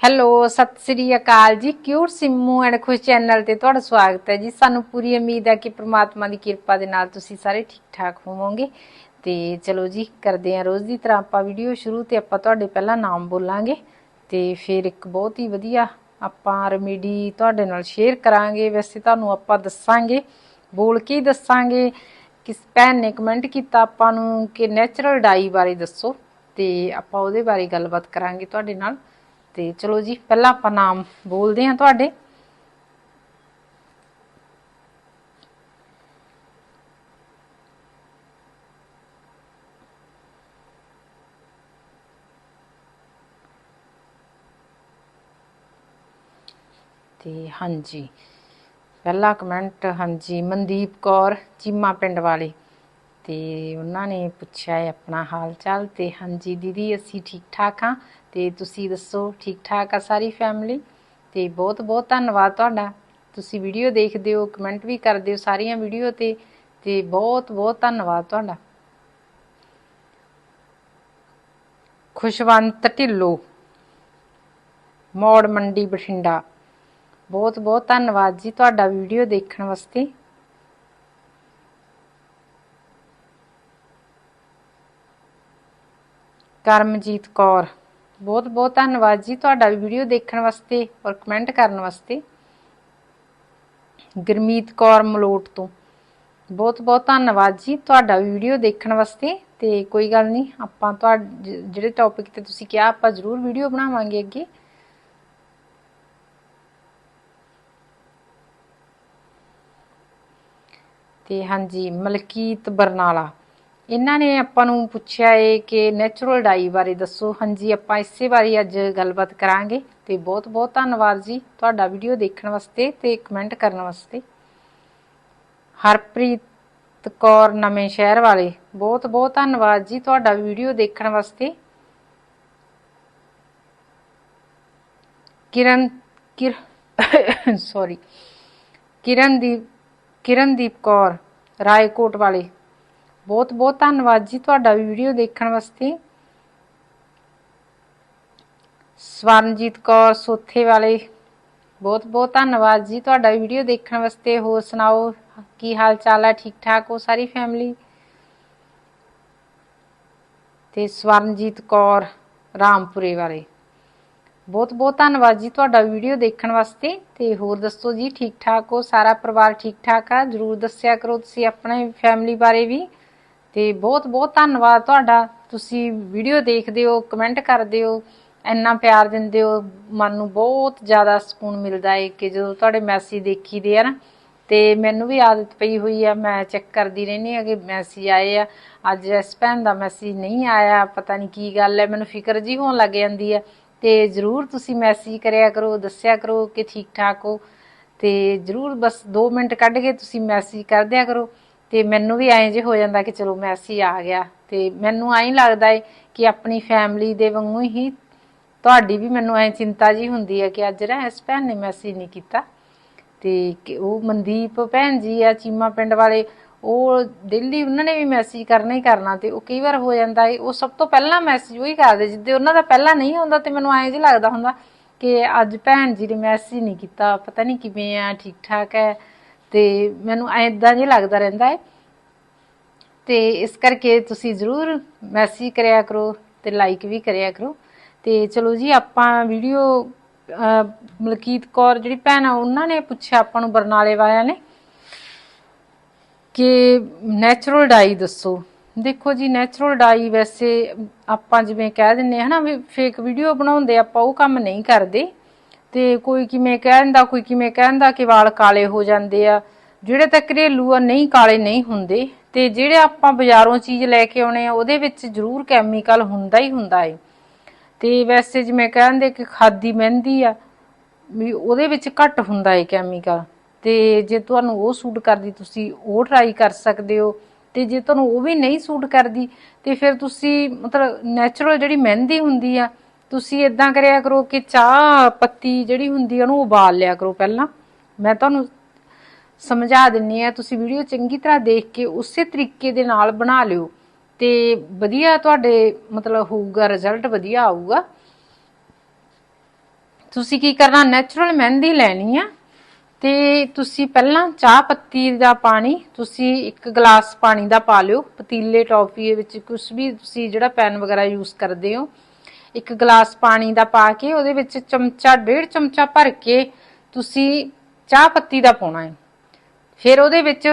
Hello, ਸਤਿ ਸ੍ਰੀ ਅਕਾਲ ਜੀ। Cute Simmu and Khush channel ਤੇ ਤੁਹਾਡਾ ਸਵਾਗਤ ਹੈ ਜੀ? ਸਾਨੂੰ ਪੂਰੀ ਉਮੀਦ ਹੈ ਕਿ ਪ੍ਰਮਾਤਮਾ ਦੀ ਕਿਰਪਾ ਦੇ ਨਾਲ ਤੁਸੀਂ ਸਾਰੇ ਠੀਕ ਠਾਕ ਹੋਵੋਗੇ। ਤੇ ਚਲੋ ਜੀ, ਕਰਦੇ ਹਾਂ ਰੋਜ਼ ਦੀ ਤਰ੍ਹਾਂ ਆਪਾਂ ਵੀਡੀਓ ਸ਼ੁਰੂ ਤੇ ਆਪਾਂ ਤੁਹਾਡੇ ਪਹਿਲਾਂ ਨਾਮ ਬੋਲਾਂਗੇ। ਤੇ ਫਿਰ ਇੱਕ ਬਹੁਤ ਹੀ ਵਧੀਆ ਆਪਾਂ ਰੈਮੇਡੀ ਤੁਹਾਡੇ ਨਾਲ ਸ਼ੇਅਰ ਕਰਾਂਗੇ। ਵੈਸੇ ਤੁਹਾਨੂੰ ਆਪਾਂ ਦੱਸਾਂਗੇ, ਬੋਲ ਕੇ ਦੱਸਾਂਗੇ ਕਿਸ ਭੈਣ ਨੇ ਕਮੈਂਟ ਕੀਤਾ ਆਪਾਂ ਨੂੰ ਕਿ ਨੈਚੁਰਲ ਡਾਈ ਬਾਰੇ ਦੱਸੋ। ਤੇ ਆਪਾਂ ਉਹਦੇ ਬਾਰੇ ਗੱਲਬਾਤ ਕਰਾਂਗੇ ਤੁਹਾਡੇ ਨਾਲ। ਤੇ ਚਲੋ ਜੀ, ਪਹਿਲਾਂ ਆਪਾਂ ਨਾਮ ਬੋਲਦੇ ਹਾਂ ਤੁਹਾਡੇ। ਤੇ ਹਾਂਜੀ, ਪਹਿਲਾ ਕਮੈਂਟ ਹਾਂਜੀ, ਮਨਦੀਪ ਕੌਰ, ਚੀਮਾ ਪਿੰਡ ਵਾਲੇ। ਤੇ ਉਹਨਾਂ ਨੇ ਪੁੱਛਿਆ ਹੈ ਆਪਣਾ ਹਾਲ ਚਾਲ ਤੇ ਹਾਂਜੀ ਦੀਦੀ, ਅਸੀਂ ਠੀਕ ਠਾਕ ਹਾਂ ਤੇ ਤੁਸੀਂ ਦੱਸੋ, ਠੀਕ ਠਾਕ ਆ ਸਾਰੀ ਫੈਮਿਲੀ ਤੇ ਬਹੁਤ ਬਹੁਤ ਧੰਨਵਾਦ ਤੁਹਾਡਾ। ਤੁਸੀਂ ਵੀਡੀਓ ਦੇਖਦੇ ਹੋ ਕਮੈਂਟ ਵੀ ਕਰਦੇ ਹੋ ਸਾਰੀਆਂ ਵੀਡੀਓ ਤੇ ਤੇ ਬਹੁਤ ਬਹੁਤ ਧੰਨਵਾਦ ਤੁਹਾਡਾ। ਖੁਸ਼ਵੰਤ ਢਿੱਲੋਂ, ਮੌੜ ਮੰਡੀ ਬਠਿੰਡਾ। ਬਹੁਤ ਬਹੁਤ ਧੰਨਵਾਦ ਜੀ ਤੁਹਾਡਾ ਵੀਡੀਓ ਦੇਖਣ ਵਾਸਤੇ। ਕਰਮਜੀਤ ਕੌਰ। ਬਹੁਤ ਬਹੁਤ ਧੰਨਵਾਦ ਜੀ ਤੁਹਾਡਾ ਵੀਡੀਓ ਦੇਖਣ ਵਾਸਤੇ ਔਰ ਕਮੈਂਟ ਕਰਨ ਵਾਸਤੇ। ਗੁਰਮੀਤ ਕੌਰ ਮਲੋਟ ਤੋਂ। ਬਹੁਤ ਬਹੁਤ ਧੰਨਵਾਦ ਜੀ ਤੁਹਾਡਾ ਵੀਡੀਓ ਦੇਖਣ ਵਾਸਤੇ। ਤੇ ਕੋਈ ਗੱਲ ਨਹੀਂ, ਆਪਾਂ ਤੁਹਾਡੇ, ਜਿਹੜੇ ਟੌਪਿਕ ਤੇ ਤੁਸੀਂ ਕਿਹਾ, ਆਪਾਂ ਜ਼ਰੂਰ ਵੀਡੀਓ ਬਣਾਵਾਂਗੇ ਅੱਗੇ। ਤੇ ਹਾਂਜੀ, ਮਲਕੀਤ ਬਰਨਾਲਾ। ਇਹਨਾਂ ਨੇ ਆਪਾਂ ਨੂੰ ਪੁੱਛਿਆ ਏ ਕਿ ਨੈਚੁਰਲ ਡਾਈ ਬਾਰੇ ਦੱਸੋ। ਹਾਂਜੀ, ਆਪਾਂ ਇਸੇ ਬਾਰੇ ਅੱਜ ਗੱਲਬਾਤ ਕਰਾਂਗੇ ਤੇ ਬਹੁਤ ਬਹੁਤ ਧੰਨਵਾਦ ਜੀ ਤੁਹਾਡਾ ਵੀਡੀਓ ਦੇਖਣ ਵਾਸਤੇ ਤੇ ਕਮੈਂਟ ਕਰਨ ਵਾਸਤੇ। ਹਰਪ੍ਰੀਤ ਕੌਰ ਨਵੇਂ ਸ਼ਹਿਰ ਵਾਲੇ, ਬਹੁਤ ਬਹੁਤ ਧੰਨਵਾਦ ਜੀ ਤੁਹਾਡਾ ਵੀਡੀਓ ਦੇਖਣ ਵਾਸਤੇ। ਕਿਰਨ, ਕਿਰ ਸੌਰੀ ਕਿਰਨਦੀਪ ਕਿਰਨਦੀਪ ਕੌਰ, ਰਾਏਕੋਟ ਵਾਲੇ ਬਹੁਤ ਬਹੁਤ ਧੰਨਵਾਦ ਜੀ ਤੁਹਾਡਾ ਵੀਡੀਓ ਦੇਖਣ ਵਾਸਤੇ। ਸਵਰਨਜੀਤ ਕੌਰ ਸੋਥੇ ਵਾਲੇ, ਬਹੁਤ ਬਹੁਤ ਧੰਨਵਾਦ ਜੀ ਤੁਹਾਡਾ ਵੀਡੀਓ ਦੇਖਣ ਵਾਸਤੇ। ਹੋਰ ਸੁਣਾਓ, ਕੀ ਹਾਲ ਚਾਲ ਹੈ, ਠੀਕ ਠਾਕ ਹੋ ਸਾਰੀ ਫੈਮਿਲੀ ਤੇ ਸਵਰਨਜੀਤ ਕੌਰ ਰਾਮਪੁਰੇ ਵਾਲੇ, ਬਹੁਤ ਬਹੁਤ ਧੰਨਵਾਦ ਜੀ ਤੁਹਾਡਾ ਵੀਡੀਓ ਦੇਖਣ ਵਾਸਤੇ। ਤੇ ਹੋਰ ਦੱਸੋ ਜੀ, ਠੀਕ ਠਾਕ ਹੋ, ਸਾਰਾ ਪਰਿਵਾਰ ਠੀਕ ਠਾਕ ਆ? ਜਰੂਰ ਦੱਸਿਆ ਕਰੋ ਤੁਸੀਂ ਆਪਣੇ ਫੈਮਿਲੀ ਬਾਰੇ ਵੀ। ਤੇ ਬਹੁਤ ਬਹੁਤ ਧੰਨਵਾਦ ਤੁਹਾਡਾ। ਤੁਸੀਂ ਵੀਡੀਓ ਦੇਖਦੇ ਹੋ ਕਮੈਂਟ ਕਰਦੇ ਹੋ, ਇੰਨਾ ਪਿਆਰ ਦਿੰਦੇ ਹੋ। ਮਨ ਨੂੰ ਬਹੁਤ ਜ਼ਿਆਦਾ ਸਕੂਨ ਮਿਲਦਾ ਹੈ ਕਿ ਜਦੋਂ ਤੁਹਾਡੇ ਮੈਸੇਜ ਦੇਖੀਦੇ ਆ ਨਾ, ਤੇ ਮੈਨੂੰ ਵੀ ਆਦਤ ਪਈ ਹੋਈ ਆ। ਮੈਂ ਚੈੱਕ ਕਰਦੀ ਰਹਿੰਦੀ ਆ ਕਿ ਮੈਸੇਜ ਆਏ ਆ। ਅੱਜ ਇਸ ਭੈਣ ਦਾ ਮੈਸੇਜ ਨਹੀਂ ਆਇਆ, ਪਤਾ ਨਹੀਂ ਕੀ ਗੱਲ ਹੈ, ਮੈਨੂੰ ਫਿਕਰ ਜੀ ਹੋਣ ਲੱਗ ਜਾਂਦੀ ਹੈ ਤੇ ਜਰੂਰ ਤੁਸੀਂ ਮੈਸੇਜ ਕਰਿਆ ਕਰੋ, ਦੱਸਿਆ ਕਰੋ ਕਿ ਠੀਕ ਠਾਕ ਹੋ। ਤੇ ਜਰੂਰ ਬਸ 2 ਮਿੰਟ ਕੱਢ ਕੇ ਤੁਸੀਂ ਮੈਸੇਜ ਕਰ ਦਿਆ ਕਰੋ। ਤੇ ਮੈਨੂੰ ਵੀ ਐਂ ਜੇ ਹੋ ਜਾਂਦਾ ਕਿ ਚਲੋ ਮੈਸੇਜ ਆ ਗਿਆ। ਤੇ ਮੈਨੂੰ ਐਂ ਲੱਗਦਾ ਏ ਕਿ ਆਪਣੀ ਫੈਮਿਲੀ ਦੇ ਵਾਂਗੂ ਹੀ ਤੁਹਾਡੀ ਵੀ ਮੈਨੂੰ ਐਂ ਚਿੰਤਾ ਜੀ ਹੁੰਦੀ ਹੈ ਕਿ ਅੱਜ ਨਾ ਇਸ ਭੈਣ ਨੇ ਮੈਸੇਜ ਨਹੀਂ ਕੀਤਾ। ਤੇ ਕਿ ਉਹ ਮਨਦੀਪ ਭੈਣ ਜੀ ਆ, ਚੀਮਾ ਪਿੰਡ ਵਾਲੇ, ਉਹ ਦਿੱਲੀ ਉਹਨਾਂ ਨੇ ਵੀ ਮੈਸੇਜ ਕਰਨਾ ਹੀ ਕਰਨਾ ਤੇ ਉਹ ਕਈ ਵਾਰ ਹੋ ਜਾਂਦਾ ਹੈ ਉਹ ਸਭ ਤੋਂ ਪਹਿਲਾਂ ਮੈਸੇਜ ਉਹੀ ਕਰਦੇ ਜਿੱਦੇ ਉਹਨਾਂ ਦਾ ਪਹਿਲਾਂ ਨਹੀਂ ਹੁੰਦਾ ਤੇ ਮੈਨੂੰ ਐਂ ਜੀ ਲੱਗਦਾ ਹੁੰਦਾ ਕਿ ਅੱਜ ਭੈਣ ਜੀ ਨੇ ਮੈਸੇਜ ਨਹੀਂ ਕੀਤਾ, ਪਤਾ ਨਹੀਂ ਕਿਵੇਂ ਆ ਠੀਕ ਠਾਕ ਹੈ। ਤੇ ਮੈਨੂੰ ਐਦਾਂ ਜਿਹਾ ਲੱਗਦਾ ਰਹਿੰਦਾ ਹੈ। ਤੇ ਇਸ ਕਰਕੇ ਤੁਸੀਂ ਜ਼ਰੂਰ ਮੈਸੇਜ ਕਰਿਆ ਕਰੋ ਤੇ ਲਾਈਕ ਵੀ ਕਰਿਆ ਕਰੋ। ਤੇ ਚਲੋ ਜੀ, ਆਪਾਂ ਵੀਡੀਓ ਮਲਕੀਤ ਕੌਰ ਜਿਹੜੀ ਭੈਣ ਆ, ਉਹਨਾਂ ਨੇ ਪੁੱਛਿਆ ਆਪਾਂ ਨੂੰ ਬਰਨਾਲੇ ਵਾਲਿਆਂ ਨੇ ਕਿ ਨੈਚੁਰਲ ਡਾਈ ਦੱਸੋ। ਦੇਖੋ ਜੀ ਨੈਚੁਰਲ ਡਾਈ ਵੈਸੇ ਆਪਾਂ ਜਿਵੇਂ ਕਹਿ ਦਿੰਨੇ ਹਨਾ ਵੀ ਫੇਕ ਵੀਡੀਓ ਬਣਾਉਂਦੇ, ਆਪਾਂ ਉਹ ਕੰਮ ਨਹੀਂ ਕਰਦੇ। ਤੇ ਕੋਈ ਕਿਵੇਂ ਕਹਿੰਦਾ, ਕੋਈ ਕਿਵੇਂ ਕਹਿੰਦਾ ਕਿ ਵਾਲ ਕਾਲੇ ਹੋ ਜਾਂਦੇ ਆ। ਜਿਹੜੇ ਤਾਂ ਘਰੇਲੂ ਆ, ਨਹੀਂ ਕਾਲੇ ਨਹੀਂ ਹੁੰਦੇ। ਤੇ ਜਿਹੜੇ ਆਪਾਂ ਬਾਜ਼ਾਰੋਂ ਚੀਜ਼ ਲੈ ਕੇ ਆਉਣੇ ਆ, ਉਹਦੇ ਵਿੱਚ ਜ਼ਰੂਰ ਕੈਮੀਕਲ ਹੁੰਦਾ ਹੀ ਹੁੰਦਾ ਏ। ਤੇ ਵੈਸੇ ਜਿਵੇਂ ਕਹਿੰਦੇ ਕਿ ਖਾਦੀ ਮਹਿੰਦੀ ਆ, ਵੀ ਉਹਦੇ ਵਿੱਚ ਘੱਟ ਹੁੰਦਾ ਏ ਕੈਮੀਕਲ ਤੇ ਜੇ ਤੁਹਾਨੂੰ ਉਹ ਸੂਟ ਕਰਦੀ, ਤੁਸੀਂ ਉਹ ਟਰਾਈ ਕਰ ਸਕਦੇ ਹੋ। ਤੇ ਜੇ ਤੁਹਾਨੂੰ ਉਹ ਵੀ ਨਹੀਂ ਸੂਟ ਕਰਦੀ, ਤੇ ਫਿਰ ਤੁਸੀਂ ਮਤਲਬ ਨੈਚੁਰਲ ਜਿਹੜੀ ਮਹਿੰਦੀ ਹੁੰਦੀ ਆ ਤੁਸੀਂ ਇਦਾਂ ਕਰਿਆ ਕਰੋ ਕਿ ਚਾਹ ਪੱਤੀ ਜਿਹੜੀ ਹੁੰਦੀ ਆ ਉਹਨੂੰ ਉਬਾਲ ਲਿਆ ਕਰੋ ਪਹਿਲਾਂ। ਮੈਂ ਤੁਹਾਨੂੰ ਸਮਝਾ ਦਿੰਨੀ ਆ, ਤੁਸੀਂ ਵੀਡੀਓ ਚੰਗੀ ਤਰ੍ਹਾਂ ਦੇਖ ਕੇ ਉਸੇ ਤਰੀਕੇ ਦੇ ਨਾਲ ਬਣਾ ਲਿਓ ਤੇ ਵਧੀਆ ਤੁਹਾਡੇ ਮਤਲਬ ਹੋਊਗਾ ਰਿਜ਼ਲਟ ਵਧੀਆ ਆਊਗਾ। ਤੁਸੀਂ ਕੀ ਕਰਨਾ ਨੈਚੁਰਲ ਮਹਿੰਦੀ ਲੈਣੀ ਆ ਤੇ ਤੁਸੀਂ ਪਹਿਲਾਂ ਚਾਹ ਪੱਤੀ ਦਾ ਪਾਣੀ ਤੁਸੀਂ ਇੱਕ ਗਲਾਸ ਪਾਣੀ ਦਾ ਪਾ ਲਿਓ। ਪਤੀਲੇ, ਟੌਫੀ ਵਿੱਚ ਕੁਝ ਵੀ ਤੁਸੀਂ ਜਿਹੜਾ ਪੈਨ ਵਗੈਰਾ ਯੂਜ਼ ਕਰਦੇ ਹੋ ਇੱਕ ਗਲਾਸ ਪਾਣੀ ਦਾ ਪਾ ਕੇ ਉਹਦੇ ਵਿੱਚ ਚਮਚਾ, ਡੇਢ ਚਮਚਾ ਭਰ ਕੇ ਤੁਸੀਂ ਚਾਹ ਪੱਤੀ ਦਾ ਪਾਉਣਾ ਹੈ। ਫਿਰ ਉਹਦੇ ਵਿੱਚ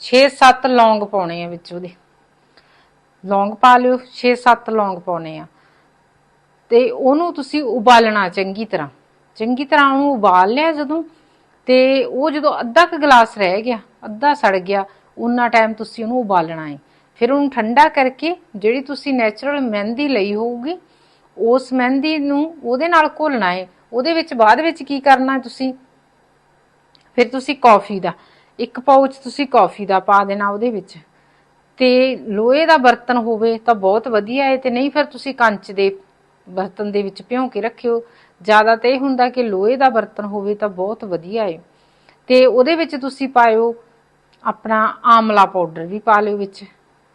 6-7 ਲੌਂਗ ਪਾਉਣੇ ਆ ਵਿੱਚ ਉਹਦੇ। ਲੌਂਗ ਪਾ ਲਿਓ 6-7 ਲੌਂਗ ਪਾਉਣੇ ਆ। ਤੇ ਉਹਨੂੰ ਤੁਸੀਂ ਉਬਾਲਣਾ ਚੰਗੀ ਤਰ੍ਹਾਂ। ਚੰਗੀ ਤਰ੍ਹਾਂ ਉਹਨੂੰ ਉਬਾਲ ਲਿਆ ਜਦੋਂ ਤੇ ਉਹ ਜਦੋਂ ਅੱਧਾ ਕੁ ਗਲਾਸ ਰਹਿ ਗਿਆ, ਅੱਧਾ ਸੜ ਗਿਆ, ਉਨਾ ਟਾਈਮ ਤੁਸੀਂ ਉਹਨੂੰ ਉਬਾਲਣਾ ਹੈ। ਫਿਰ ਉਹਨੂੰ ਠੰਡਾ ਕਰਕੇ ਜਿਹੜੀ ਤੁਸੀਂ ਨੈਚੁਰਲ ਮਹਿੰਦੀ ਲਈ ਹੋਊਗੀ ਉਸ ਮਹਿੰਦੀ ਨੂੰ ਉਹਦੇ ਨਾਲ ਘੋਲਣਾ ਹੈ ਉਹਦੇ ਵਿੱਚ ਬਾਅਦ ਵਿੱਚ ਕੀ ਕਰਨਾ ਤੁਸੀਂ? ਫਿਰ ਤੁਸੀਂ ਕੌਫੀ ਦਾ, ਇੱਕ ਪਾਉਚ ਤੁਸੀਂ ਕੌਫੀ ਦਾ ਪਾ ਦੇਣਾ ਉਹਦੇ ਵਿੱਚ। ਤੇ ਲੋਹੇ ਦਾ ਬਰਤਨ ਹੋਵੇ ਤਾਂ ਬਹੁਤ ਵਧੀਆ ਹੈ ਤੇ ਨਹੀਂ ਫਿਰ ਤੁਸੀਂ ਕੰਚ ਦੇ ਬਰਤਨ ਦੇ ਵਿੱਚ ਭਿਉਂ ਕੇ ਰੱਖਿਓ। ਜ਼ਿਆਦਾ ਤੇ ਇਹ ਹੁੰਦਾ ਕਿ ਲੋਹੇ ਦਾ ਬਰਤਨ ਹੋਵੇ ਤਾਂ ਬਹੁਤ ਵਧੀਆ ਹੈ ਤੇ ਉਹਦੇ ਵਿੱਚ ਤੁਸੀਂ ਪਾਇਓ ਆਪਣਾ ਆਮਲਾ ਪਾਊਡਰ ਵੀ ਪਾ ਲਿਓ ਵਿੱਚ।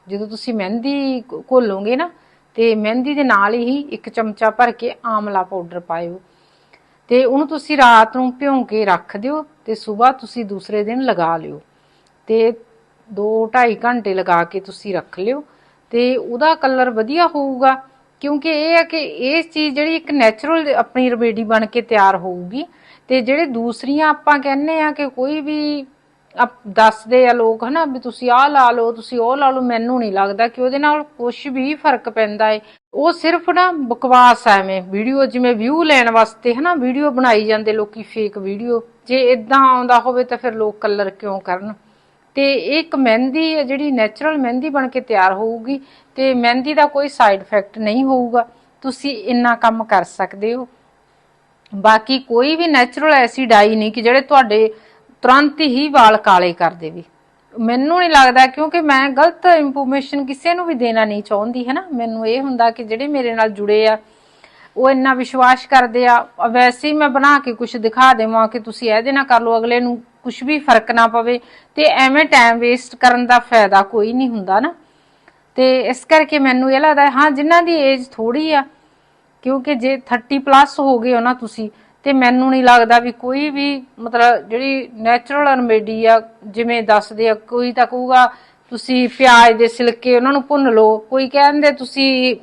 ਜਦੋਂ ਤੁਸੀਂ ਮਹਿੰਦੀ ਘੋਲੋਗੇ ਨਾ ਤੇ ਮਹਿੰਦੀ ਦੇ ਨਾਲ ਹੀ ਇੱਕ ਚਮਚਾ ਭਰ ਕੇ ਆਮਲਾ ਪਾਊਡਰ ਪਾਇਓ। ਤੇ ਉਹਨੂੰ ਤੁਸੀਂ ਰਾਤ ਨੂੰ ਭਿਉਂ ਕੇ ਰੱਖ ਦਿਓ ਤੇ ਸਵੇਰ ਤੁਸੀਂ ਦੂਸਰੇ ਦਿਨ ਲਗਾ ਲਿਓ। ਤੇ 2-2.5 ਘੰਟੇ ਲਗਾ ਕੇ ਤੁਸੀਂ ਰੱਖ ਲਿਓ। ਤੇ ਉਹਦਾ ਕਲਰ ਵਧੀਆ ਹੋਊਗਾ, ਕਿਉਂਕਿ ਇਹ ਹੈ ਕਿ ਇਹ ਚੀਜ਼ ਜਿਹੜੀ ਇੱਕ ਨੈਚੁਰਲ ਆਪਣੀ ਰੈਮੇਡੀ ਬਣ ਕੇ ਤਿਆਰ ਹੋਊਗੀ। ਤੇ ਜਿਹੜੇ ਦੂਸਰੀਆਂ ਆਪਾਂ ਕਹਿੰਨੇ ਆ ਕਿ ਕੋਈ ਵੀ ਆਪ ਦੱਸਦੇ ਆ ਲੋਕ ਹਨਾ ਵੀ ਤੁਸੀਂ ਆਹ ਲਾ ਲਓ, ਤੁਸੀਂ ਉਹ ਲਾ ਲਓ, ਮੈਨੂੰ ਨਹੀਂ ਲੱਗਦਾ ਕਿ ਉਹਦੇ ਨਾਲ ਕੁਝ ਵੀ ਫ਼ਰਕ ਪੈਂਦਾ ਏ। ਉਹ ਸਿਰਫ ਨਾ ਬਕਵਾਸ ਆ ਐਵੇਂ, ਵੀਡੀਓ ਜਿਵੇਂ ਵਿਊ ਲੈਣ ਵਾਸਤੇ ਹਨਾ, ਵੀਡੀਓ ਬਣਾਈ ਜਾਂਦੇ ਲੋਕੀ ਫੇਕ ਵੀਡੀਓ। ਜੇ ਇਦਾਂ ਆਉਂਦਾ ਹੋਵੇ ਤਾਂ ਫਿਰ ਲੋਕ ਕਲਰ ਕਿਉਂ ਕਰਨ? ਤੇ ਇਹ ਇੱਕ ਮਹਿੰਦੀ ਹੈ ਜਿਹੜੀ ਨੈਚੁਰਲ ਮਹਿੰਦੀ ਬਣ ਕੇ ਤਿਆਰ ਹੋਊਗੀ, ਤੇ ਮਹਿੰਦੀ ਦਾ ਕੋਈ ਸਾਈਡ ਇਫੈਕਟ ਨਹੀਂ ਹੋਊਗਾ। ਤੁਸੀਂ ਇੰਨਾ ਕੰਮ ਕਰ ਸਕਦੇ ਹੋ। ਬਾਕੀ ਕੋਈ ਵੀ ਨੈਚੁਰਲ ਐਸੀ ਡਾਈ ਨਹੀਂ ਕਿ ਜਿਹੜੇ ਤੁਹਾਡੇ ਤੁਰੰਤ ਹੀ ਵਾਲ ਕਾਲੇ ਕਰ ਦੇਵੇ। ਮੈਨੂੰ ਨਹੀਂ ਲੱਗਦਾ ਕਿਉਂਕਿ ਮੈਂ ਗਲਤ ਇਨਫੋਰਮੇਸ਼ਨ ਕਿਸੇ ਨੂੰ ਵੀ ਦੇਣਾ ਨਹੀਂ ਚਾਹੁੰਦੀ, ਹੈ ਨਾ? ਮੈਨੂੰ ਇਹ ਹੁੰਦਾ ਕਿ ਜਿਹੜੇ ਮੇਰੇ ਨਾਲ ਜੁੜੇ ਆ, ਉਹ ਇੰਨਾ ਵਿਸ਼ਵਾਸ ਕਰਦੇ ਆ। ਵੈਸੇ ਹੀ ਮੈਂ ਬਣਾ ਕੇ ਕੁਝ ਦਿਖਾ ਦੇਵਾਂ ਕਿ ਤੁਸੀਂ ਇਹਦੇ ਨਾਲ ਕਰ ਲਓ, ਅਗਲੇ ਨੂੰ ਕੁਝ ਵੀ ਫ਼ਰਕ ਨਾ ਪਵੇ। ਤੇ ਐਵੇਂ ਟਾਈਮ ਵੇਸਟ ਕਰਨ ਦਾ ਫਾਇਦਾ ਕੋਈ ਨਹੀਂ ਹੁੰਦਾ ਨਾ। ਤੇ ਇਸ ਕਰਕੇ ਮੈਨੂੰ ਇਹ ਲੱਗਦਾ, ਹਾਂ, ਜਿਨ੍ਹਾਂ ਦੀ ਏਜ ਥੋੜੀ ਆ, ਕਿਉਂਕਿ ਜੇ 30 ਪਲੱਸ ਹੋ ਗਏ ਹੋ ਨਾ ਤੁਸੀਂ ਤੇ ਮੈਨੂੰ ਨਹੀਂ ਲੱਗਦਾ ਵੀ ਕੋਈ ਵੀ ਮਤਲਬ ਜਿਹੜੀ ਨੈਚੁਰਲ ਰੈਮੇਡੀ ਆ, ਜਿਵੇਂ ਦੱਸਦੇ ਆ, ਕੋਈ ਤਾਂ ਕਹੂਗਾ, ਤੁਸੀਂ ਪਿਆਜ਼ ਦੇ ਸਿਲਕੇ ਉਹਨਾਂ ਨੂੰ ਭੁੰਨ ਲਓ, ਕੋਈ ਕਹਿੰਦੇ ਤੁਸੀਂ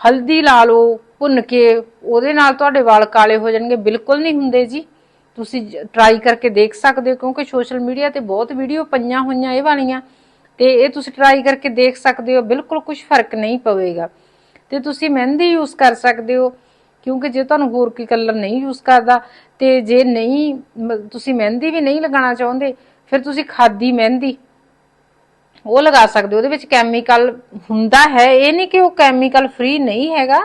ਹਲਦੀ ਲਾ ਲਓ, ਭੁੰਨ ਕੇ, ਉਹਦੇ ਨਾਲ ਤੁਹਾਡੇ ਵਾਲ ਕਾਲੇ ਹੋ ਜਾਣਗੇ, ਬਿਲਕੁਲ ਨਹੀਂ ਹੁੰਦੇ ਜੀ। ਤੁਸੀਂ ਟਰਾਈ ਕਰਕੇ ਦੇਖ ਸਕਦੇ ਹੋ, ਕਿਉਂਕਿ ਸੋਸ਼ਲ ਮੀਡੀਆ ਤੇ ਬਹੁਤ ਵੀਡੀਓ ਪਈਆਂ ਹੋਈਆਂ ਇਹ ਵਾਲੀਆਂ, ਤੇ ਇਹ ਤੁਸੀਂ ਟਰਾਈ ਕਰਕੇ ਦੇਖ ਸਕਦੇ ਹੋ, ਬਿਲਕੁਲ ਕੁਝ ਫ਼ਰਕ ਨਹੀਂ ਪਵੇਗਾ। ਤੇ ਤੁਸੀਂ ਮਹਿੰਦੀ ਯੂਜ਼ ਕਰ ਸਕਦੇ ਹੋ ਕਿਉਂਕਿ ਜੇ ਤੁਹਾਨੂੰ ਹੋਰ ਕੋਈ ਕਲਰ ਨਹੀਂ ਯੂਜ਼ ਕਰਦਾ ਤੇ ਜੇ ਨਹੀਂ, ਮ- ਤੁਸੀਂ ਮਹਿੰਦੀ ਵੀ ਨਹੀਂ ਲਗਾਉਣਾ ਚਾਹੁੰਦੇ, ਫਿਰ ਤੁਸੀਂ ਖਾਦੀ ਮਹਿੰਦੀ। ਉਹ ਲਗਾ ਸਕਦੇ ਹੋ, ਉਹਦੇ ਵਿੱਚ ਕੈਮੀਕਲ ਹੁੰਦਾ ਹੈ। ਇਹ ਨਹੀਂ ਕਿ ਉਹ ਕੈਮੀਕਲ ਫ੍ਰੀ ਨਹੀਂ ਹੈਗਾ,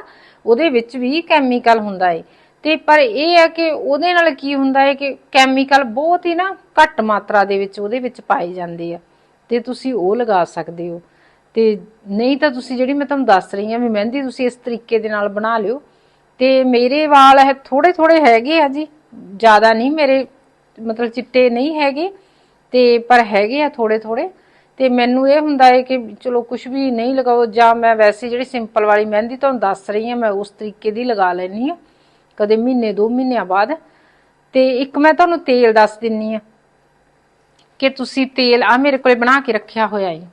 ਉਹਦੇ ਵਿੱਚ ਵੀ ਕੈਮੀਕਲ ਹੁੰਦਾ ਹੈ ਤੇ ਪਰ ਇਹ ਹੈ ਕਿ ਉਹਦੇ ਨਾਲ ਕੀ ਹੁੰਦਾ ਹੈ ਕਿ ਕੈਮੀਕਲ ਬਹੁਤ ਹੀ ਨਾ ਘੱਟ ਮਾਤਰਾ ਦੇ ਵਿੱਚ ਉਹਦੇ ਵਿੱਚ ਪਾਏ ਜਾਂਦੇ ਆ। ਤੇ ਤੁਸੀਂ ਉਹ ਲਗਾ ਸਕਦੇ ਹੋ। ਤੇ ਨਹੀਂ ਤਾਂ ਤੁਸੀਂ ਜਿਹੜੀ ਮੈਂ ਤੁਹਾਨੂੰ ਦੱਸ ਰਹੀ ਹਾਂ ਵੀ ਮਹਿੰਦੀ ਤੁਸੀਂ ਇਸ ਤਰੀਕੇ ਦੇ ਨਾਲ ਬਣਾ ਲਿਓ। ਤੇ ਮੇਰੇ ਵਾਲ ਇਹ ਥੋੜੇ ਥੋੜੇ ਹੈਗੇ ਆ ਜੀ, ਜ਼ਿਆਦਾ ਨਹੀਂ, ਮੇਰੇ ਮਤਲਬ ਚਿੱਟੇ ਨਹੀਂ ਹੈਗੇ ਤੇ ਪਰ ਹੈਗੇ ਆ ਥੋੜੇ ਥੋੜੇ। ਤੇ ਮੈਨੂੰ ਇਹ ਹੁੰਦਾ ਹੈ ਕਿ ਚਲੋ ਕੁਝ ਵੀ ਨਹੀਂ ਲਗਾਓ, ਜਾਂ ਮੈਂ ਵੈਸੇ ਜਿਹੜੀ ਸਿੰਪਲ ਵਾਲੀ ਮਹਿੰਦੀ ਤੁਹਾਨੂੰ ਦੱਸ ਰਹੀ ਹਾਂ, ਮੈਂ ਉਸ ਤਰੀਕੇ ਦੀ ਲਗਾ ਲੈਣੀ ਆ ਕਦੇ ਮਹੀਨੇ, ਦੋ ਮਹੀਨਿਆਂ ਬਾਅਦ। ਤੇ ਇੱਕ ਮੈਂ ਤੁਹਾਨੂੰ ਤੇਲ ਦੱਸ ਦਿੰਨੀ ਆ ਕਿ ਤੁਸੀਂ ਤੇਲ ਆ ਮੇਰੇ ਕੋਲੇ ਬਣਾ ਕੇ ਰੱਖਿਆ ਹੋਇਆ ਹੈ।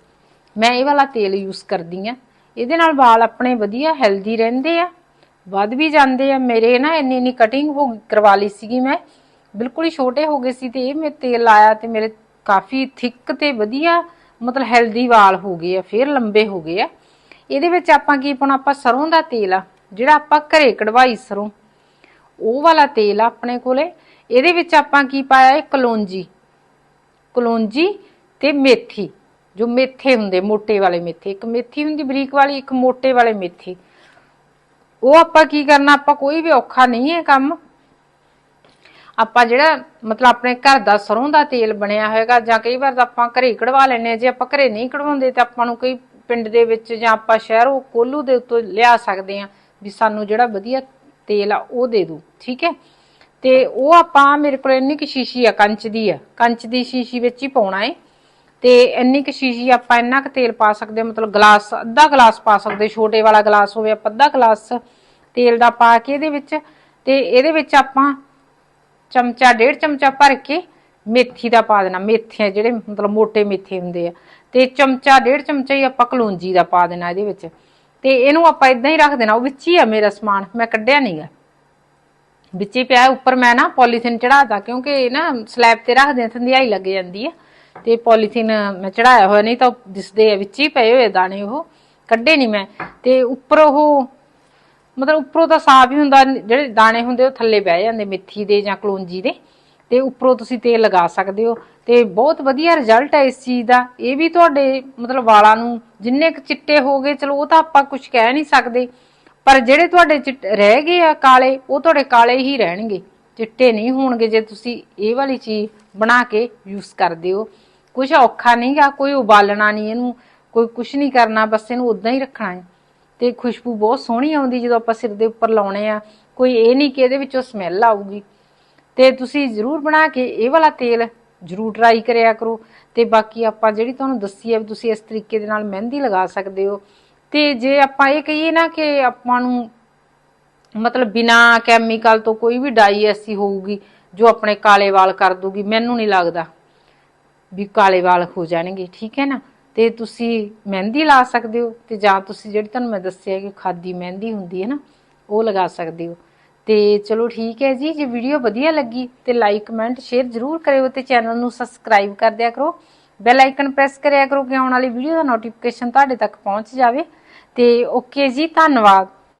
ਮੈਂ ਇਹ ਵਾਲਾ ਤੇਲ ਯੂਜ਼ ਕਰਦੀ ਆ ਇਹਦੇ ਨਾਲ ਵਾਲ ਆਪਣੇ ਵਧੀਆ ਹੈਲਦੀ ਰਹਿੰਦੇ ਆ। ਵੱਧ ਵੀ ਜਾਂਦੇ ਆ। ਮੇਰੇ ਨਾ ਇੰਨੀ ਇੰਨੀ ਕਟਿੰਗ ਹੋ ਕਰਵਾ ਲਈ ਸੀਗੀ ਮੈਂ। ਬਿਲਕੁਲ ਹੀ ਛੋਟੇ ਹੋ ਗਏ ਸੀ ਤੇ ਇਹ ਮੈਂ ਤੇਲ ਲਾਇਆ ਤੇ ਮੇਰੇ ਕਾਫੀ ਥਿੱਕ ਤੇ ਵਧੀਆ, ਮਤਲਬ ਹੈਲਦੀ ਵਾਲ ਹੋ ਗਏ ਆ, ਫਿਰ ਲੰਬੇ ਹੋ ਗਏ ਆ। ਇਹਦੇ ਵਿੱਚ ਆਪਾਂ ਕੀ ਪਾਉਣਾ, ਆਪਾਂ ਸਰੋਂ ਦਾ ਤੇਲ ਆ, ਜਿਹੜਾ ਆਪਾਂ ਘਰੇ ਕਢਵਾਈ ਸਰੋਂ। ਉਹ ਵਾਲਾ ਤੇਲ ਆ ਆਪਣੇ ਕੋਲੇ। ਇਹਦੇ ਵਿੱਚ ਆਪਾਂ ਕੀ ਪਾਇਆ ਹੈ ਕਲੌਂਜੀ। ਕਲੌਂਜੀ ਤੇ ਮੇਥੀ। ਜੋ ਮੇਥੇ ਹੁੰਦੇ, ਮੋਟੇ ਵਾਲੇ ਮੇਥੇ। ਇੱਕ ਮੇਥੀ ਹੁੰਦੀ ਬਰੀਕ ਵਾਲੀ, ਇੱਕ ਮੋਟੇ ਵਾਲੇ ਮੇਥੇ। ਉਹ ਆਪਾਂ ਕੀ ਕਰਨਾ, ਆਪਾਂ ਕੋਈ ਵੀ ਔਖਾ ਨਹੀਂ ਹੈ ਕੰਮ। ਆਪਾਂ ਜਿਹੜਾ, ਮਤਲਬ ਆਪਣੇ ਘਰ ਦਾ ਸਰੋਂ ਦਾ ਤੇਲ ਬਣਿਆ ਹੋਏਗਾ, ਜਾਂ ਕਈ ਵਾਰ ਤਾਂ ਆਪਾਂ ਘਰੇ ਕਢਵਾ ਲੈਣੇ ਆ ਜੇ ਆਪਾਂ ਘਰੇ ਨਹੀਂ ਕਢਵਾਉਂਦੇ ਤਾਂ ਆਪਾਂ ਨੂੰ ਕੋਈ ਪਿੰਡ ਦੇ ਵਿੱਚ ਜਾਂ ਆਪਾਂ ਸ਼ਹਿਰੋਂ ਕੋਲੂ ਦੇ ਉੱਤੋਂ ਲਿਆ ਸਕਦੇ ਆ ਵੀ ਸਾਨੂੰ ਜਿਹੜਾ ਵਧੀਆ ਤੇਲ ਆ, ਉਹ ਦੇ ਦੋ ਠੀਕ ਹੈ? ਤੇ ਉਹ ਆਪਾਂ, ਮੇਰੇ ਕੋਲ ਇੰਨੀ ਕੁ ਸ਼ੀਸ਼ੀ ਆ, ਕੰਚ ਦੀ ਆ। ਕੰਚ ਦੀ ਸ਼ੀਸ਼ੀ ਵਿੱਚ ਹੀ ਪਾਉਣਾ ਏ। ਤੇ ਇੰਨੀ ਕੁ ਸ਼ੀਸ਼ੀ ਆਪਾਂ ਇੰਨਾ ਕੁ ਤੇਲ ਪਾ ਸਕਦੇ ਮਤਲਬ ਗਲਾਸ, ਅੱਧਾ ਗਲਾਸ ਪਾ ਸਕਦੇ, ਛੋਟੇ ਵਾਲਾ ਗਲਾਸ ਹੋਵੇ, ਆਪਾਂ ਅੱਧਾ ਗਲਾਸ ਤੇਲ ਦਾ ਪਾ ਕੇ ਇਹਦੇ ਵਿੱਚ, ਤੇ ਇਹਦੇ ਵਿੱਚ ਆਪਾਂ ਚਮਚਾ, ਡੇਢ ਚਮਚਾ ਭਰ ਕੇ ਮੇਥੀ ਦਾ ਪਾ ਦੇਣਾ। ਮੇਥੇ ਜਿਹੜੇ ਮਤਲਬ ਮੋٹے ਮੇਥੇ ਹੁੰਦੇ ਆ। ਤੇ ਚਮਚਾ, ਡੇਢ ਚਮਚਾ ਹੀ ਆਪਾਂ ਕਲੌਂਜੀ ਦਾ ਪਾ ਦੇਣਾ ਇਹਦੇ ਵਿੱਚ। ਤੇ ਇਹਨੂੰ ਆਪਾਂ ਇਦਾਂ ਹੀ ਰੱਖ ਦੇਣਾ। ਉਹ ਵਿੱਚ ਹੀ ਆ ਮੇਰਾ ਸਮਾਨ, ਮੈਂ ਕੱਢਿਆ ਨਹੀਂਗਾ ਵਿੱਚ ਹੀ ਪਿਆ, ਉੱਪਰ ਮੈਂ ਨਾ ਪੋਲੀਥੀਨ ਚੜਾਤਾ ਕਿਉਂਕਿ ਨਾ ਸਲੈਬ ਤੇ ਰੱਖਦੇ ਥੰਧਿਆਈ ਲੱਗ ਜਾਂਦੀ ਆ। ਤੇ ਪੋਲੀਥੀਨ ਮੈਂ ਚੜਾਇਆ ਹੋਇਆ, ਨਹੀਂ ਤਾਂ ਉਹ ਦਿਸਦੇ ਆ, ਵਿੱਚ ਹੀ ਪਏ ਹੋਏ ਦਾਣੇ ਉਹ, ਕੱਢੇ ਨਹੀਂ ਮੈਂ। ਤੇ ਉੱਪਰ ਉਹ, ਮਤਲਬ ਉੱਪਰੋਂ ਤਾਂ ਸਾਫ਼ ਹੀ ਹੁੰਦਾ, ਜਿਹੜੇ ਦਾਣੇ ਹੁੰਦੇ ਉਹ ਥੱਲੇ ਬਹਿ ਜਾਂਦੇ, ਮੇਥੀ ਦੇ ਜਾਂ ਕਲੌਂਜੀ ਦੇ। ਤੇ ਉੱਪਰੋਂ ਤੁਸੀਂ ਤੇਲ ਲਗਾ ਸਕਦੇ ਹੋ। ਤੇ ਬਹੁਤ ਵਧੀਆ ਰਿਜ਼ਲਟ ਹੈ ਇਸ ਚੀਜ਼ ਦਾ। ਇਹ ਵੀ ਤੁਹਾਡੇ ਮਤਲਬ ਵਾਲਾਂ ਨੂੰ, ਜਿੰਨੇ ਕੁ ਚਿੱਟੇ ਹੋ ਗਏ, ਚਲੋ ਉਹ ਤਾਂ ਆਪਾਂ ਕੁਝ ਕਹਿ ਨਹੀਂ ਸਕਦੇ। ਪਰ ਜਿਹੜੇ ਤੁਹਾਡੇ ਚਿੱਟ- ਰਹਿ ਗਏ ਆ ਕਾਲੇ, ਉਹ ਤੁਹਾਡੇ ਕਾਲੇ ਹੀ ਰਹਿਣਗੇ। ਚਿੱਟੇ ਨਹੀਂ ਹੋਣਗੇ ਜੇ ਤੁਸੀਂ ਇਹ ਵਾਲੀ ਚੀਜ਼ ਬਣਾ ਕੇ ਯੂਜ਼ ਕਰਦੇ ਹੋ। ਕੁਝ ਔਖਾ ਨਹੀਂਗਾ, ਕੋਈ ਉਬਾਲਣਾ ਨਹੀਂ ਇਹਨੂੰ, ਕੋਈ ਕੁਝ ਨਹੀਂ ਕਰਨਾ, ਬਸ ਇਹਨੂੰ ਉਦਾਂ ਹੀ ਰੱਖਣਾ ਹੈ। ਤੇ ਖੁਸ਼ਬੂ ਬਹੁਤ ਸੋਹਣੀ ਆਉਂਦੀ ਜਦੋਂ ਆਪਾਂ ਸਿਰ ਦੇ ਉੱਪਰ ਲਾਉਣੇ ਆ। ਕੋਈ ਇਹ ਨਹੀਂ ਕਿ ਇਹਦੇ ਵਿੱਚੋਂ ਸਮੈਲ ਆਊਗੀ। ਤੇ ਤੁਸੀਂ ਜ਼ਰੂਰ ਬਣਾ ਕੇ ਇਹ ਵਾਲਾ ਤੇਲ ਜ਼ਰੂਰ ਟਰਾਈ ਕਰਿਆ ਕਰੋ। ਤੇ ਬਾਕੀ ਆਪਾਂ ਜਿਹੜੀ ਤੁਹਾਨੂੰ ਦੱਸੀ ਹੈ ਵੀ ਤੁਸੀਂ ਇਸ ਤਰੀਕੇ ਦੇ ਨਾਲ ਮਹਿੰਦੀ ਲਗਾ ਸਕਦੇ ਹੋ। ਤੇ ਜੇ ਆਪਾਂ ਇਹ ਕਹੀਏ ਨਾ ਕਿ ਆਪਾਂ ਨੂੰ ਮਤਲਬ ਬਿਨਾ ਕੈਮੀਕਲ ਤੋਂ ਕੋਈ ਵੀ ਡਾਈ ਐਸੀ ਹੋਊਗੀ, ਜੋ ਆਪਣੇ ਕਾਲੇ ਵਾਲ ਕਰ ਦੂਗੀ ਮੈਨੂੰ ਨਹੀਂ ਲੱਗਦਾ ਵੀ ਕਾਲੇ ਵਾਲ ਹੋ ਜਾਣਗੇ, ਠੀਕ ਹੈ ਨਾ? ਤੇ ਤੁਸੀਂ ਮਹਿੰਦੀ ਲਾ ਸਕਦੇ ਹੋ ਤੇ ਜਾਂ ਤੁਸੀਂ ਜਿਹੜੀ ਤੁਹਾਨੂੰ ਮੈਂ ਦੱਸਿਆ ਕਿ ਖਾਦੀ ਮਹਿੰਦੀ ਹੁੰਦੀ ਹੈ ਨਾ, ਉਹ ਲਗਾ ਸਕਦੇ ਹੋ। ਤੇ ਚਲੋ ਠੀਕ ਹੈ ਜੀ, ਜੇ ਵੀਡੀਓ ਵਧੀਆ ਲੱਗੀ ਤੇ ਲਾਈਕ ਕਮੈਂਟ ਸ਼ੇਅਰ ਜ਼ਰੂਰ ਕਰਿਓ ਤੇ ਚੈਨਲ ਨੂੰ ਸਬਸਕ੍ਰਾਈਬ ਕਰ ਦਿਆ ਕਰੋ। ਬੈਲ ਆਈਕਨ ਪ੍ਰੈਸ ਕਰਿਆ ਕਰੋ ਕਿ ਆਉਣ ਵਾਲੀ ਵੀਡੀਓ ਦਾ ਨੋਟੀਫਿਕੇਸ਼ਨ ਤੁਹਾਡੇ ਤੱਕ ਪਹੁੰਚ ਜਾਵੇ। ਤੇ ਓਕੇ ਜੀ, ਧੰਨਵਾਦ।